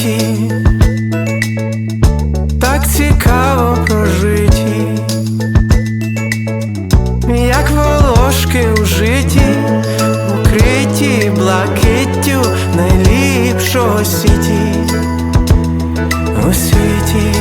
житті, так цікаво прожиті, як волошки у житті, укриті блакиттю найліпшого сіті у світі.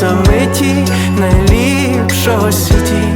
Самиті найліпшого світі.